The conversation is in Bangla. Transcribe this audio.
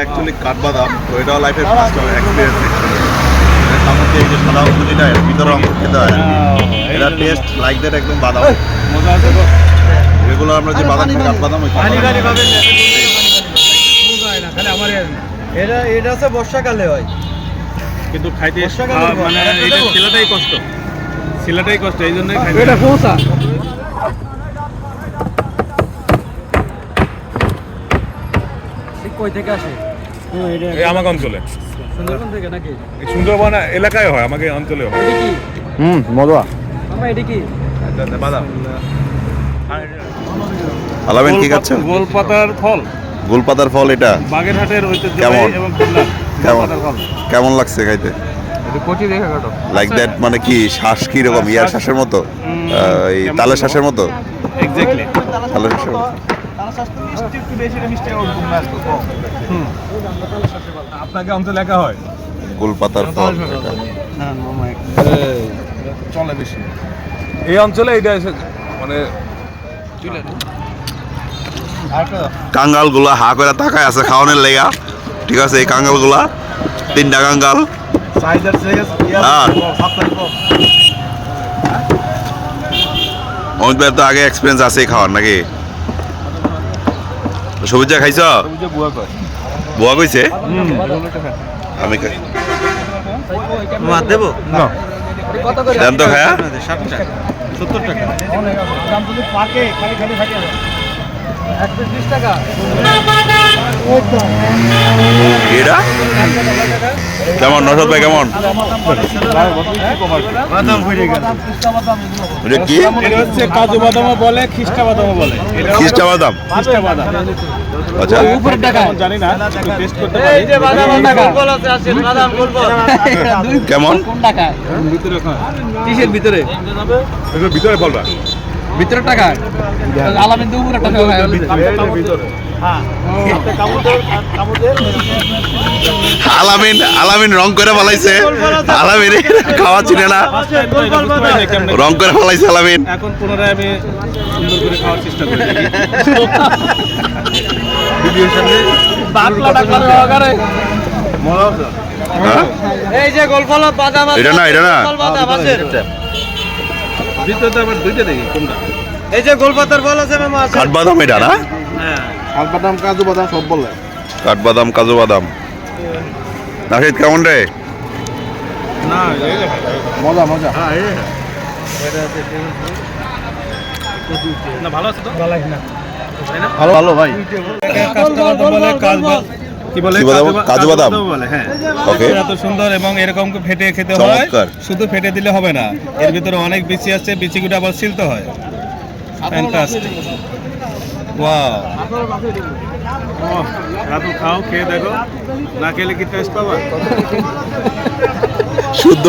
অ্যাকচুয়ালি কাঠবাদাম তো এটাও লাইফের ফার্স্ট এক্সপিরিয়েন্স তার এই যে সাদা অঙ্গুলিটা এর ভিতরে অঙ্গ খেতে হয় এটা টেস্ট লাইক দ্যাট একদম বাদাম। মজা আছে তো রেগুলার আমরা যে বাদাম খাই কাঠবাদাম ওই এটা এটা হচ্ছে বর্ষাকালে হয়। কিন্তু খাইতে। মানে এটা এটা ছেলেটাই কষ্ট। ছেলেটাই কষ্ট এই জন্যই খাইতে এটা পৌঁছা কই থেকে আসে? এই আমাকে অঞ্চলে। সুন্দরবন থেকে নাকি? সুন্দরবন এলাকায় হয় আমাকে অঞ্চলে হয়। হুম এটা কি? বাদাম। আলামেন কি খাচ্ছেন? গোলপাতার ফল। গোলপাতার ফল এটা? বাগেরহাটের কেমন? কেমন? কেমন লাগছে খাইতে? এটা কোটি রেখা কাটো। লাইক দ্যাট মানে কি শ্বাস কি রকম ইয়ার শ্বাসের মতো? এই তালের শ্বাসের মতো? এক্স্যাক্টলি তালের শ্বাসের মতো। আপনাকে অঞ্চল একা হয়? গোলপাতার ফল চলে বেশি। এই অঞ্চলে এটা এসে মানে কাঙ্গালগুলা হা করে তাকায় আছে খাওয়ানোর লেগা। ঠিক আছে এই কাঙ্গাল। গুলা তিনটা কাঙ্গাল হ্যাঁ। অমিত তো আগে এক্সপিরিয়েন্স আছে খাওয়ার নাকি? সবুজ খাইছ? বুয়া কইছে? আমি খাই। দেবো? না। কত তো খায়া। সত্তর টাকা। দাম যদি পাকে খালি খালি থাকে একশো টাকা। এটা কেমন নসদ ভাই কেমন? বাদাম এটা কি? হচ্ছে কাজু বাদামও বলে খিস্টা বাদামও বলে। খিস্টা বাদাম? খিস্টা বাদাম। আচ্ছা। উপরের টাকা কেমন জানি না টেস্ট করতে এই যে বাদাম টাকা গোল আছে আছে বাদাম গোল কেমন? কোন টাকা ভিতরে? ভিতরে ভিতরে বলবা। ভিতরে টাকা? আলামিন তো উপরে টাকা ভিতরে আলামিন আলামিন রং করে ফেলাইছে। আলামিন খাওয়া চিনে না। রং করে ফেলাইছে আলামিন। এখন পুনরায় আমি সুন্দর করে খাওয়ার চেষ্টা করি। ভিডিওর সামনে বাটলা টাকা করে হ্যাঁ? এই যে গোলফল বাদাম আছে এটা না, এটা না। ভিতরে আবার দুইটা দেখি কোনটা? এই যে গোলপাতার বল আছে মামা আছে? কাঠবাদাম এটা না? হ্যাঁ। বাদাম কাজু বাদাম সব বললে কাঠবাদাম কাজু বাদাম। নাহিদ কেমন রে? না মজা মজা। না ভালো আছে তো? ভালো না ভালো ভালো ভাই বলে কাজু কি বলে? কাজু বাদাম? বলে হ্যাঁ। ওকে এত সুন্দর এবং এরকম ফেটে খেতে হয় শুধু ফেটে দিলে হবে না এর ভিতরে অনেক বিচি আছে বিচিগুলো আবার ছিলতে হয়। ফ্যান্টাস্টিক ওয়াও রাতুল খাও খেয়ে দেখো। না খেলে কি টেস্ট পাবা? শুদ্ধ